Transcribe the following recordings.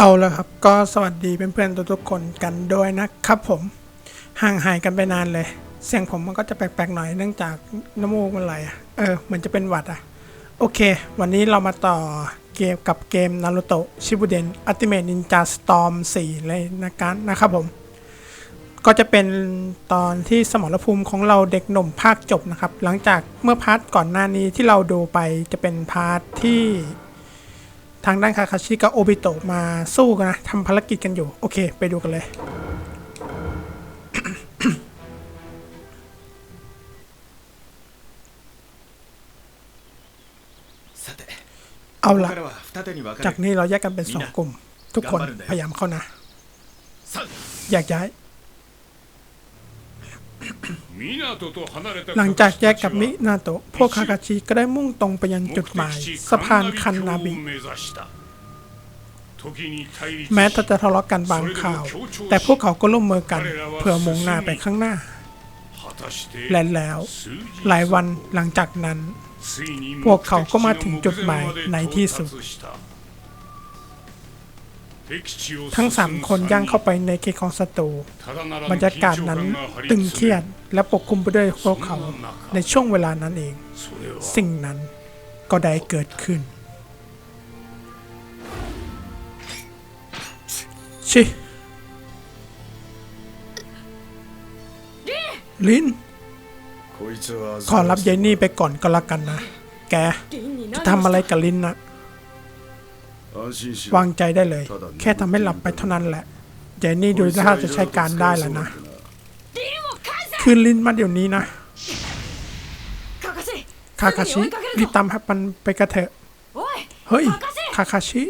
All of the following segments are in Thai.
เอาละครับ ก็สวัสดีเพื่อนๆทุกๆคนกันด้วยนะครับผมห่างหายกันไปนานเลย เสียงผมมันก็จะแปลกๆหน่อยเนื่องจากน้ำมูกมันไหลอะเออเหมือนจะเป็นหวัดอะโอเค วันนี้เรามาต่อเกมกับเกมนารูโตะชิบุเดนอัติเม e นินจาสตอม4เลยนะครับนะครับผม ก็จะเป็นตอนที่สมรภูมิของเราเด็กหนุ่มภาคจบนะครับ หลังจากเมื่อพาร์ทก่อนหน้านี้ที่เราดูไปจะเป็นพาร์ทที่ ทางด้านคาคาชิกับโอบิโตะมาสู้กันนะทำภารกิจกันอยู่ โอเค ไปดูกันเลย เอาละจากนี้เราแยกกันเป็นสองกลุ่ม ทุกคนพยายามเข้านะ อยากย้าย หลังจากแยกกับมินาโตะพวกคากาชิก็ได้มุ่งตรงไปยังจุดหมาย สะพานคันนาบิ แม้จะทะเลาะกันบางข่าว แต่พวกเขาก็ร่วมมือกันเพื่อมุ่งหน้าไปข้างหน้า และแล้ว หลายวันหลังจากนั้น พวกเขาก็มาถึงจุดหมายในที่สุด ทั้งสามคนย่างเข้าไปในเขตของศัตรูบรรยากาศนั้นตึงเครียดและปกคลุมไปด้วยพวกเขาในช่วงเวลานั้นเอง สิ่งนั้นก็ได้เกิดขึ้น ชิลินขอรับเยนี่ไปก่อนก็แล้วกันนะ แก จะทำอะไรกับลินนะ วางใจได้เลย แค่ทำให้หลับไปเท่านั้นแหละเจนนี่ดูท่าจะใช้การได้แล้วนะ คืนลิ้นมาเดี๋ยวนี้นะ คาคาชิ รีบตามฮับมันไปกระเถอะ เฮ้ย คาคาชิ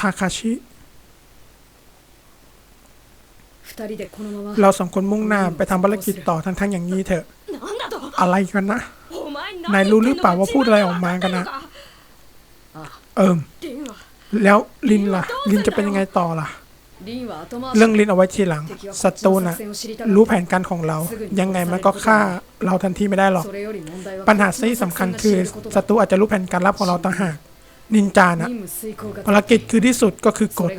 คาคาชิเราสองคนมุ่งหน้าไปทำภารกิจต่อทั้งๆอย่างนี้เถอะ อะไรกันนะ นายรู้หรือเปล่าว่าพูดอะไรออกมากันนะ เอิจริงเหรอแล้วลินล่ะ ลินจะเป็นยังไงต่อล่ะ เรื่องลินเอาไว้ทีหลังศัตรูน่ะ รู้แผนการของเรา ยังไงมันก็ฆ่าเราทันทีไม่ได้หรอก ปัญหาที่สำคัญคือศัตรูอาจจะรู้แผนการลับของเราต่างหาก นินจานะภารกิจคือที่สุดก็คือกฎ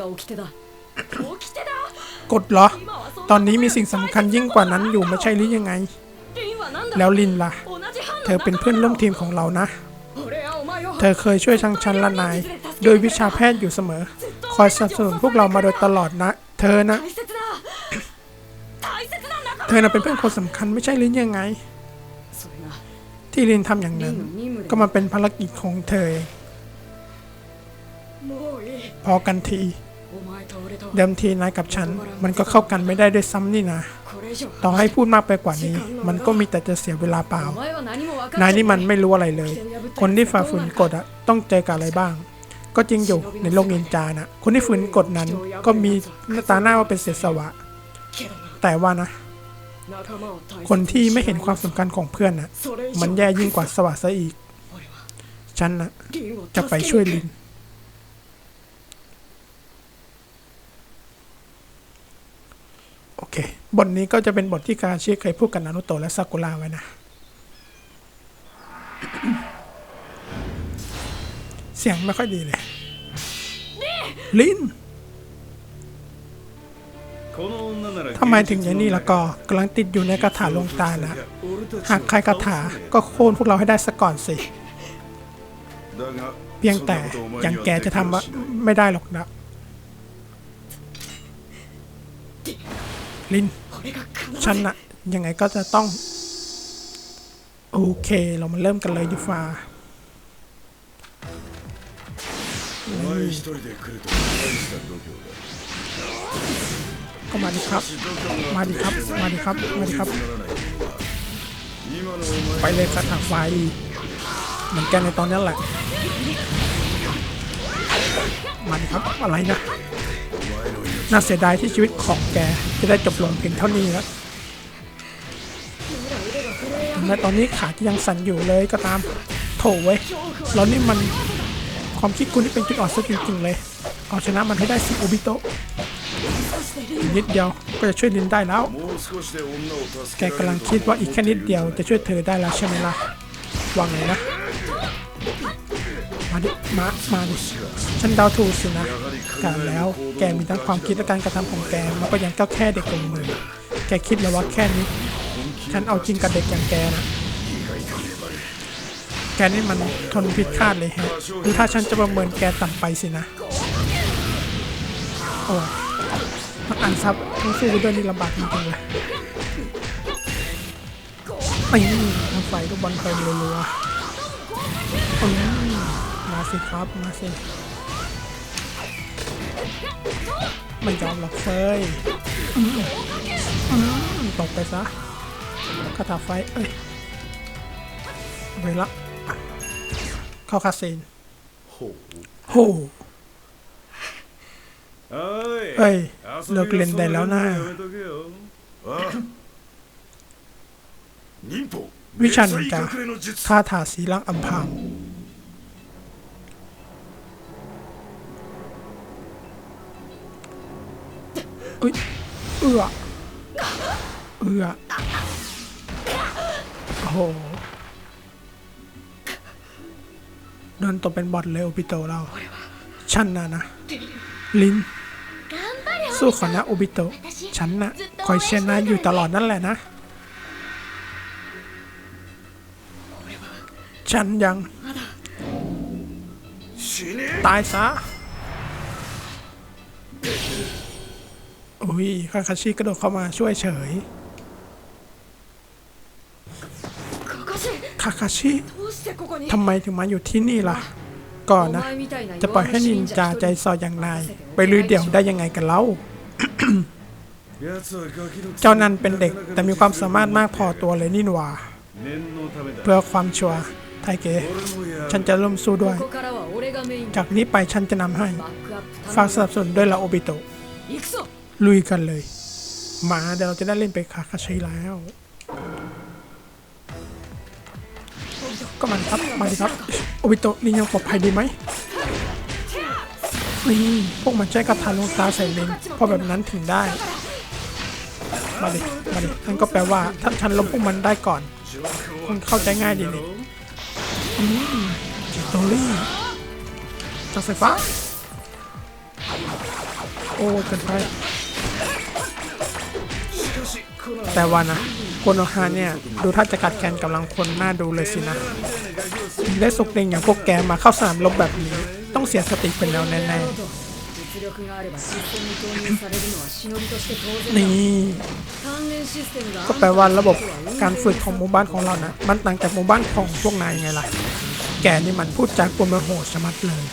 กฎเหรอ ตอนนี้มีสิ่งสำคัญยิ่งกว่านั้นอยู่ไม่ใช่หรือยังไง แล้วลินล่ะ เธอเป็นเพื่อนร่วมทีมของเรานะ เธอเคยช่วยทั้งฉันและนาย โดยวิชาแพทย์อยู่เสมอ คอยสนับสนุนพวกเรามาโดยตลอดนะ เธอนะ เธอนะเป็นเพื่อนคนสำคัญไม่ใช่หรือยังไง ที่ลินทำอย่างนั้น ก็มาเป็นภารกิจของเธอ พอกันที เดิมทีนายกับฉัน มันก็เข้ากันไม่ได้ด้วยซ้ำนี่นะ ต่อให้พูดมากไปกว่านี้ มันก็มีแต่จะเสียเวลาเปล่า นายนี่มันไม่รู้อะไรเลย คนที่ฝ่าฝืนกฎอะต้องเจอกับอะไรบ้าง ก็จริงอยู่ในโลกนินจานะคนที่ฝืนกฎนั้นก็มีหน้าตาหน้าว่าเป็นเสสวะ แต่ว่านะ คนที่ไม่เห็นความสำคัญของเพื่อนนะมันแย่ยิ่งกว่าสวะซะอีก ฉันนะจะไปช่วยลิน โอเค บทนี้ก็จะเป็นบทที่กาชิเคยพูดกับนารุโตะและซากุระไว้นะ เสียงไม่ค่อยดีเลย ลินทำไมถึงอย่างนี้ละก็กำลังติดอยู่ในกระถาลงตานะ หากใครกระถาก็โค่นพวกเราให้ได้สะกก่อนสิ เพียงแต่อย่างแกจะทำไม่ได้หรอกนะ ลินฉันนะยังไงก็จะต้อง โอเค เรามาเริ่มกันเลยยูฟ้าก็มาดิครับ มาดิครับ มาดิครับ มาดิครับ ไปเลยสัถางไฟเหมือนกันในตอนนี้แหละ มาดิครับ อะไรนะ น่าเสียดายที่ชีวิตของแกจะได้จบลงเพียงเท่านี้ครับแม้ตอนนี้ขาที่ยังสั่นอยู่เลยก็ตามโถไว้ล้วนี่มันความคิดคุณที่เป็นจุดอ่อนซะจริงๆเลย เอาชนะมันให้ได้สิอุบิโตนิดเดียวก็จะช่วยลินได้แล้ว แกกำลังคิดว่าอีกแค่นิดเดียวจะช่วยเธอได้แล้วใช่ไหมล่ะวางเลยนะ มาดิมามาดิฉันเดาถูกสินะการแล้วแกมีทั้งความคิดและการกระทำของแกมันก็ยังก็แค่เด็กคนหนึ่งแกคิดเลยว่าแค่นี้ ฉันเอาจริงกับเด็กอย่างแกนะแกนี่มันทนผิดคาดเลยแฮะดูถ้าฉันจะประเมินแกต่ำไปสินะโอ้ยมันอันซับทั้งสู้ด้วยนี่ลำบากจริงๆเลยไอ้นี่ทางไฟลูกบอลเพลินรัวๆอืม มาสิครับ มาสิมันยอมหลอกเฟยตกไปซะคาถาไฟ เอ้ยเวละ เข้าคาสินโหโหเอ้ย เลิกเล่นได้แล้วนะวิชาหนึ่งจ้าคาถาสีลังอัมพัง อุ้ยเอื้อเอื้อโอ้โหโดนตบเป็นบอทเลยโอปิโตเราฉันนะนะ ลิน สู้ขอนะโอบิโตฉันนะคอยเชียร์นายอยู่ตลอดนั่นแหละนะ ฉันยัง ตายซะ อุ้ยคาคาชิกระโดดเข้ามาช่วยเฉยคาคาชิทำไมถึงมาอยู่ที่นี่ล่ะ ก่อนนะ จะปล่อยให้นินจาใจซออย่างนาย ไปลุยเดี่ยวได้ยังไงกันเล่าเจ้านันเป็นเด็กแต่มีความสามารถมากพอตัวเลยนินว่า เพื่อความชัวไทเก ฉันจะร่วมสู้ด้วย จากนี้ไปฉันจะนำให้ ฝากสนับสนุนด้วยละโอบิโตะ ลุยกันเลย มาเดี๋ยวเราจะได้เล่นไปคาคาชิแล้ว ก็มันครับมาดิครับโอบิโตะลินยังปลอดภัยดีไหมนี่พวกมันใช้กระทาลงตาใส่เลนเพราะแบบนั้นถึงได้ มาดิมาดินั่นก็แปลว่าถ้าฉันล้มพวกมันได้ก่อนคงเข้าใจง่ายดีนี่อืมจิโตรี่จากไฟฟ้า โอ้เกินไป แต่ว่านะโกโนฮาเนี่ยดูท่าจะกัดแกนกำลังคนน่าดูเลยสินะได้สุกเด้งอย่างพวกแกมาเข้าสนามลบแบบนี้ ต้องเสียสติเป็นแล้วแน่ๆนี่ก็แปลว่าระบบการฝึกของหมู่บ้านของเรานะมันต่างจากหมู่บ้านของพวกนายไงล่ะ แกนี่มันพูดจากปมโหดชะมัดเลย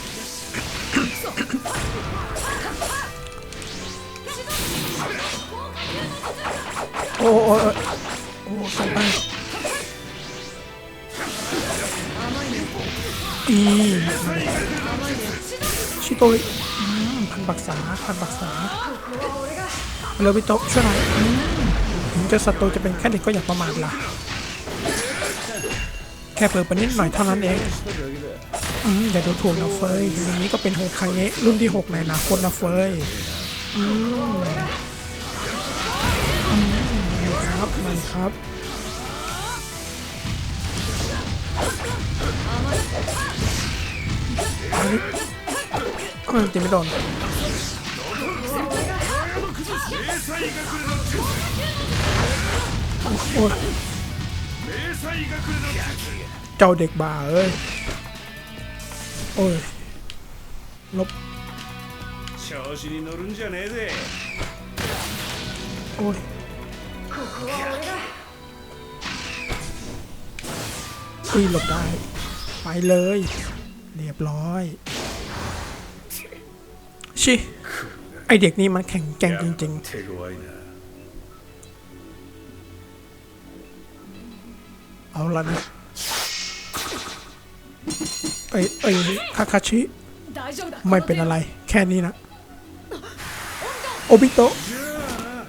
โอ้โอ้โอ้โอ้สันไปอีชิโตริพันบักษาพันบักษาเร็วพี่โตะช่วยหน่อยอืมถึงจะศัตรูจะเป็นแค่เด็กก็อย่าประมาทล่ะ แค่เปิดไปนิดหน่อยเท่านั้นเองอืมอย่าดูถูกนะเฟยอย่างนี้ก็เป็นโฮคางเงะรุ่นที่หกในอนาคตนะเฟยอืม ครับเฮ้ยตีไม่โดนโอ้ยเจ้าเด็กบ่าเอ้ย โอ้ย ลบโอ้ย อุ้ยหลบได้ ไปเลย เรียบร้อย ชิ ไอเด็กนี่มันแข็งแกร่งจริง ๆ เอาละนะเอ้ยเอ้ยคาคาชิ ไม่เป็นอะไร แค่นี้นะ โอบิโตะ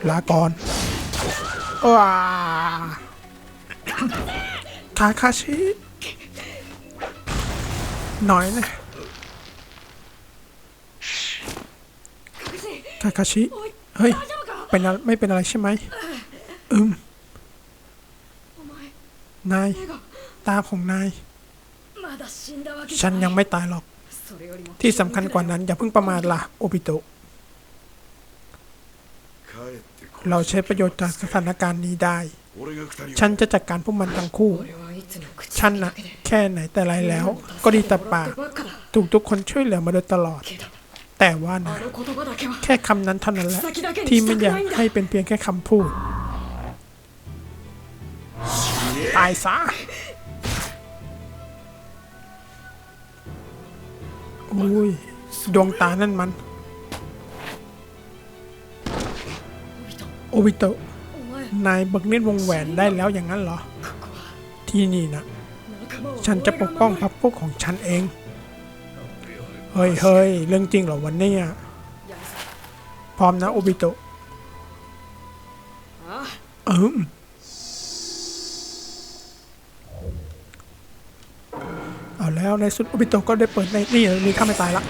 ลาก่อน ว้าทาคาชิน้อยเลยทาคาชิ เฮ้ย เป็นไม่เป็นอะไรใช่ไหม อืม นาย ตาของนาย ฉันยังไม่ตายหรอก ที่สำคัญกว่านั้นอย่าเพิ่งประมาทล่ะ โอบิโตะ เราใช้ประโยชน์จากสถานการณ์นี้ได้ ฉันจะจัดการพวกมันทั้งคู่ ฉันนะแค่ไหนแต่ไรแล้ว ก็ดีแต่ปากถูกทุกคนช่วยเหลือมาโดยตลอด แต่ว่านะ แค่คำนั้นเท่านั้นแหละที่ไม่อยากให้เป็นเพียงแค่คำพูด ตายซะอุ้ยดวงตานั่นมัน โอบิโตะนายเบิกเนตวงแหวนได้แล้วอย่างนั้นเหรอ ที่นี่นะฉันจะปกป้องพับพวกของฉันเอง เฮ้ยเฮ้ยเรื่องจริงเหรอวันนี้พร้อมนะโอบิโตะอืมเอาแล้วในสุดโอบิโตะก็ได้เปิดในนี่มีข้าไม่ตายละ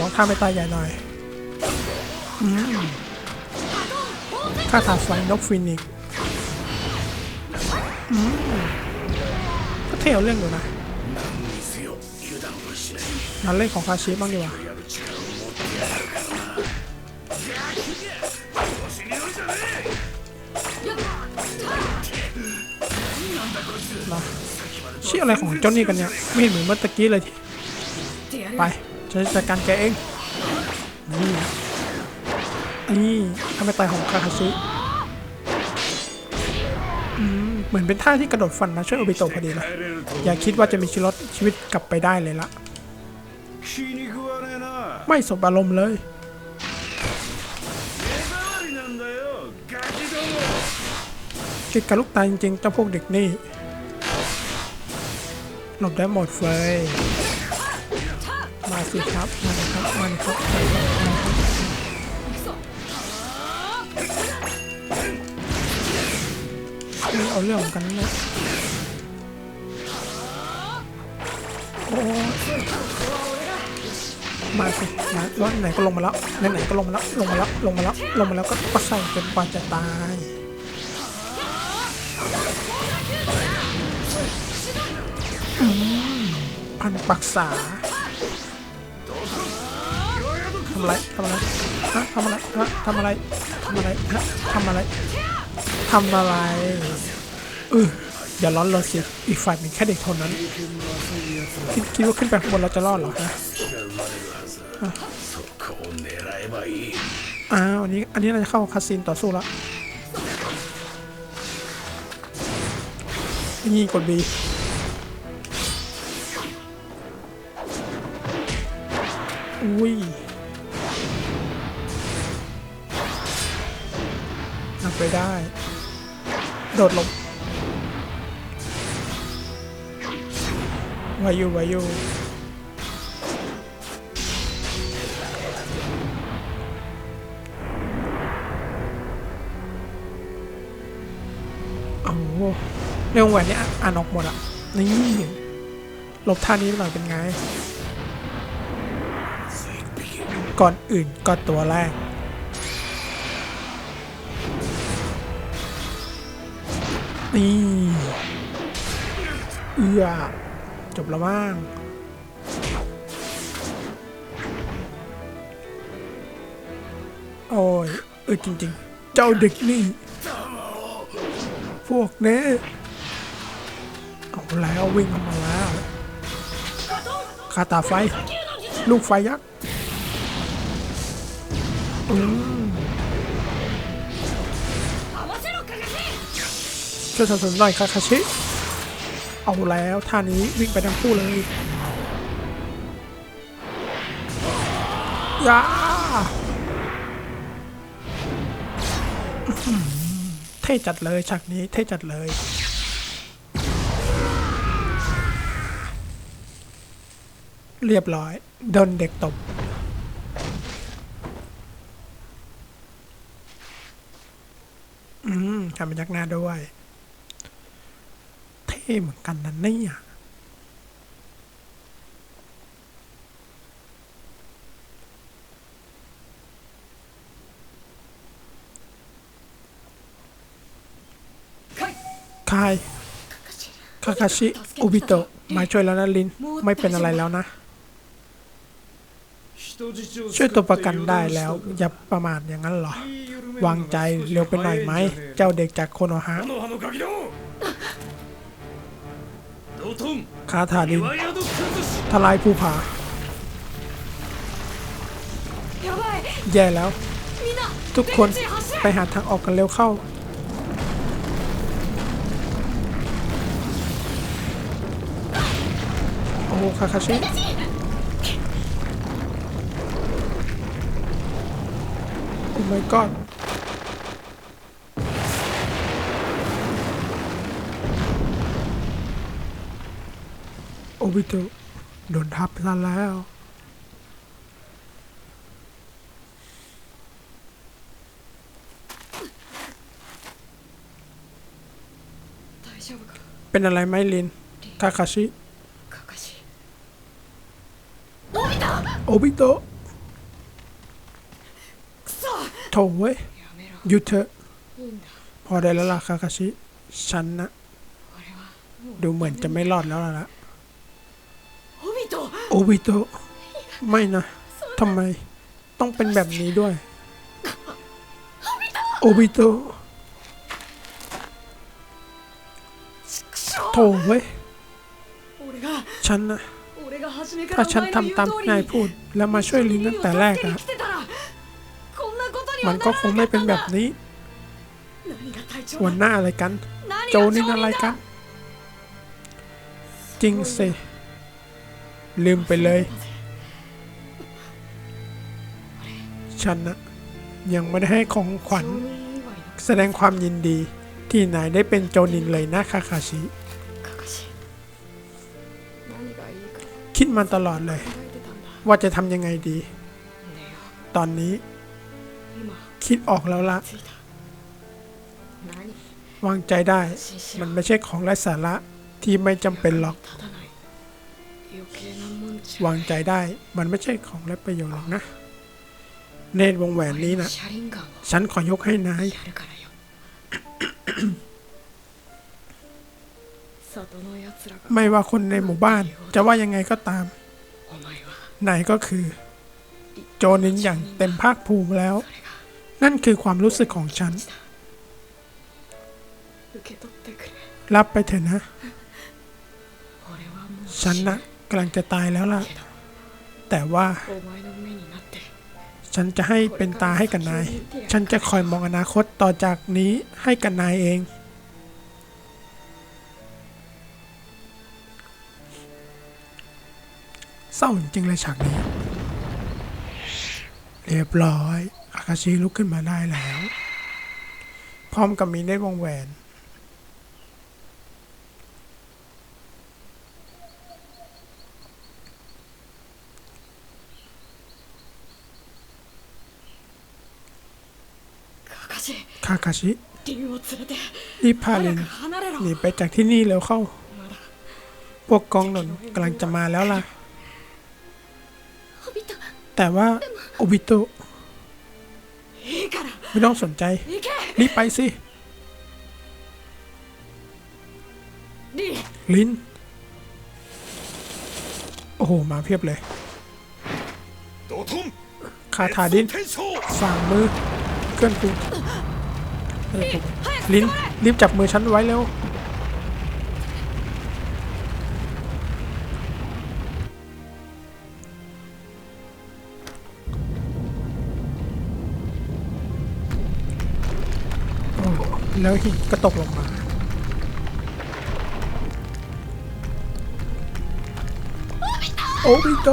ลองข้าไม่ตายใหญ่หน่อย ข้าถาไฟนกฟินิกก็เท่เรื่องอยู่นะนั่นเล่นของคาชิบ้างดีกว่าเชี่ยอะไรของเจ้านี่กันเนี่ย ไม่เหนเหมือนเมื่อกี้เลย ไปฉันจัดการแกเองนี่ นี่ทำไมตายของคาคาซุเหมือนเป็นท่าที่กระโดดฟันนะช่วยอุบิโตะพอดีนะอย่าคิดว่าจะมีชีวิตชีวิตกลับไปได้เลยละไม่สบอารมณ์เลย คิดกับลูกตาจริงๆเจ้าพวกเด็กนี่หลบได้หมดเลย มาสิครับ มาครับ มาครับ เอาเรื่องกันเนี่ยโอ้มาสิมาแล้วไหนก็ลงมาแล้วไหนๆก็ลงมาแล้วลงมาแล้วลงมาแล้วลงมาแล้วก็ก็ใส่จนกว่าจะตายพันปักษาทำอะไรทำอะไรฮะทำอะไรฮะทำอะไรทำอะไรฮะทำอะไร ทำอะไรเอออย่าร้อนเลยสิ อีกฝ่ายมีแค่เด็กทนนั้นคิดว่าขึ้นไปข้างบนเราจะรอดหรอฮะอ้าวันนี้ อันนี้เราจะเข้าคาสินต่อสู้ละวนี่กดบีอุ้ยนับไปได้ โดดหลบวายุวายุโอ้โหเรื่องแหวนนี้อะอ่านออกหมดอะ นี่หลบท่านี้หน่อยเป็นไง ก่อนอื่นก็ตัวแรก นี่เอือจบแล้วมั้งโอ้ยเออจริง ๆ เจ้าเด็กนี่ พวกนี้เอาแล้ววิ่งเข้ามาแล้วคาตาไฟ ลูกไฟยักษ์อืม ช่วยสนับสนุนหน่อยคาคาชิ เอาแล้วท่านี้วิ่งไปทั้งคู่เลยยาเท่จัดเลยฉากนี้เท่จัดเลยเรียบร้อยโดนเด็กตบ อืมทำเป็นยักหน้าด้วย่เหมือนกันนะเนี่ยคายคาคาชิ อุบิโตะมาช่วยแล้วนะลิน ไม่เป็นอะไรแล้วนะ ช่วยตัวประกันได้แล้ว อย่าประมาทอย่างนั้นหรอ วางใจเร็วไปหน่อยไหม เจ้าเด็กจากโคโนฮะ คาถาดินทลายภูผา แย่แล้ว ทุกคนไปหาทางออกกันเร็วเข้า โอ้คาคาชิโอ้ my god โอบิโตโดนทับซะแล้ว เป็นอะไรไหมลินคาคาชิโอบิโตโถเว้ยหยุดเถอพอได้แล้วล่ะคาคาชิ ฉันนะ ดูเหมือนจะไม่รอดแล้วล่ะ โอบิโตะไม่นะทำไมต้องเป็นแบบนี้ด้วย โอบิโตะโถเว้ยฉันนะถ้าฉันทำตามที่นายพูดแล้วมาช่วยลินตั้งแต่แรกอะมันก็คงไม่เป็นแบบนี้หัวหน้าอะไรกัน โจนี่อะไรกัน จริงสิ ลืมไปเลย ฉันนะยังไม่ได้ให้ของขวัญ แสดงความยินดีที่นายได้เป็นโจนินเลยนะคาคาชิ คิดมาตลอดเลย ว่าจะทำยังไงดี ตอนนี้ คิดออกแล้วละวางใจได้ มันไม่ใช่ของไร้สาระที่ไม่จำเป็นหรอก วางใจได้มันไม่ใช่ของและประโยชน์หรอกนะ เนตรวงแหวนนี้นะฉันขอยกให้นายไม่ว่าคนในหมู่บ้านจะว่ายังไงก็ตามนายก็คือ โจนินอย่างเต็มภาคภูมิแล้ว นั่นคือความรู้สึกของฉัน รับไปเถอะนะ ฉันนะ กำลังจะตายแล้วล่ะ แต่ว่า ฉันจะให้เป็นตาให้กับนาย ฉันจะคอยมองอนาคตต่อจากนี้ให้กับนายเอง เศร้าจริงเลยฉากนี้ เรียบร้อย อากาชิลุกขึ้นมาได้แล้ว พร้อมกับมีได้วงแหวน คาคาชิรีบพาลินหนีไปจากที่นี่แล้วเข้า พวกกองหนุนกำลังจะมาแล้วล่ะ แต่ว่าโอบิโตไม่ต้องสนใจ รีบไปสิ ลิน โอ้โห มาเพียบเลยคาถาดินสามมือเคลื่อนตัว ลิ้นรีบจับมือฉันไว้เร็วแล้วที่ก็ตกลงมาโอ้บิโต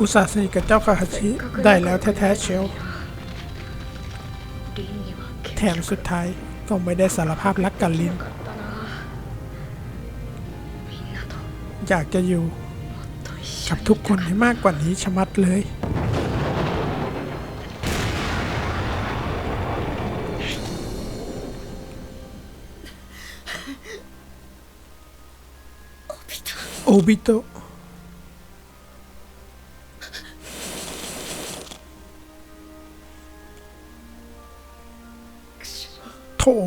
อุตส่าห์สนิทกับเจ้าคาฮาชิได้แล้วแท้ๆเชียว แถมสุดท้ายก็ไม่ได้สารภาพรักกันลิน อยากจะอยู่กับทุกคนให้มากกว่านี้ชะมัดเลย โอบิโต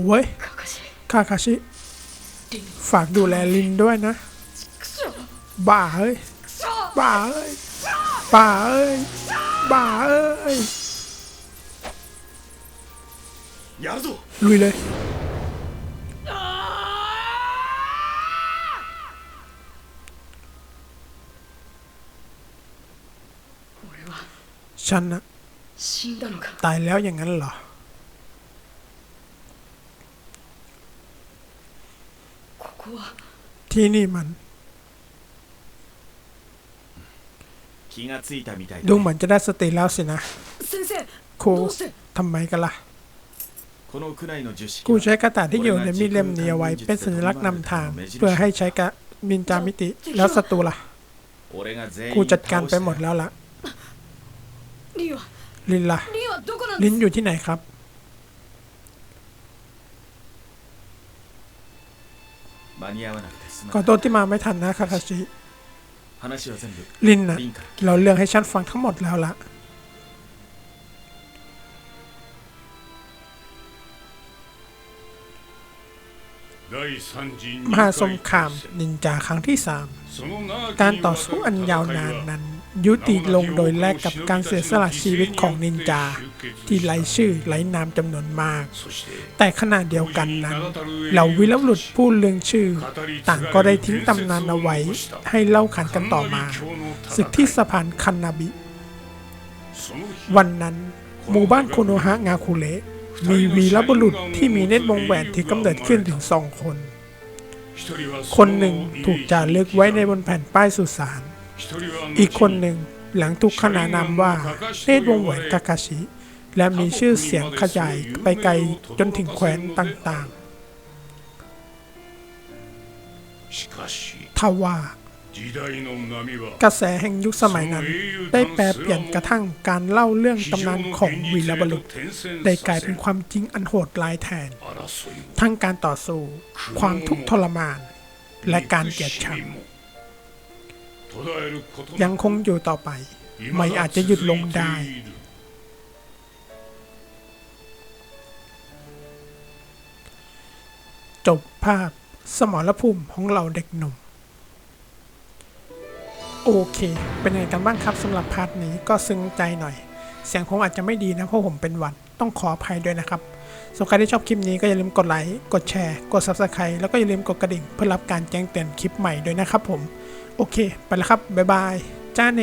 เว้ย คาคาชิ ฝากดูแลลินด้วยนะ บ้าเฮ้ย บ้าเอ้ย บ้าเอ้ย บ้าเอ้ยลุยเลย ฉันนะตายแล้วอย่างนั้นเหรอ ที่นี่มัน ดูเหมือนจะได้สติแล้วสินะครูทำไมกันล่ะครูใช้กระดาษที่อยู่ในมีดเล่มนี้เอาไว้เป็นสัญลักษณ์นำทาง เพื่อให้ใช้กะมินจามิติแล้วศัตรูล่ะครูจัดการไปหมดแล้วล่ะลินล่ะลินอยู่ที่ไหนครับ 間に合わなくてすま ขอ ない โทษที่มาไม่ทันนะคาคาชิ 話は全部 ลินนะ リンから เราเรื่องให้ฉันฟังทั้งหมดแล้วล่ะ 第三次 มหาสงครามนินจาครั้งที่สาม その長き การ に ต่อ わた สู้ る อันยาว 戦い นาน は นั้น ยุติลงโดยแลกกับการเสียสละชีวิตของนินจา ที่ไหลชื่อไหลนามจำนวนมาก แต่ขณะเดียวกันนั้น เหล่าวิลบุรุษผู้เลืองชื่อ ต่างก็ได้ทิ้งตำนานเอาไว้ให้เล่าขานกันต่อมาศึกที่สะพานคันนาบิ วันนั้น หมู่บ้านโคโนฮะงาคุเละมีวีรบุรุษที่มีเน็ตวงแหวนที่กำเนิดขึ้นถึงสองคน คนหนึ่งถูกจารึกไว้ในบนแผ่นป้ายสุสาน อีกคนหนึ่งหลังถูกขนานนาว่าเนศวงเหวนกากาชิ และมีชื่อเสียงขยายไปไกลจนถึงแคว้นต่างๆทว่า กระแสแห่งยุคสมัยนั้น ได้แปลเปลี่ยนกระทั่งการเล่าเรื่องตำนานของวีรบุรุษได้กลายเป็นความจริงอันโหดร้ายแทน ทั้งการต่อสู้ ความทุกข์ทรมาน และการเกลียดชัง ยังคงอยู่ต่อไป ไม่อาจจะหยุดลงได้ จบภาพสมรภูมิของเราเด็กหนุ่ม โอเค เป็นไงกันบ้างครับสำหรับพาร์ทนี้ก็ซึ้งใจหน่อย เสียงผมอาจจะไม่ดีนะเพราะผมเป็นหวัดต้องขออภัยด้วยนะครับสำหรับใครที่ชอบคลิปนี้ก็อย่าลืมกดไลค์ กดแชร์ กด Subscribe แล้วก็อย่าลืมกดกระดิ่งเพื่อรับการแจ้งเตือนคลิปใหม่ด้วยนะครับผม โอเค ไปแล้วครับ บ๊ายบาย จ้าเน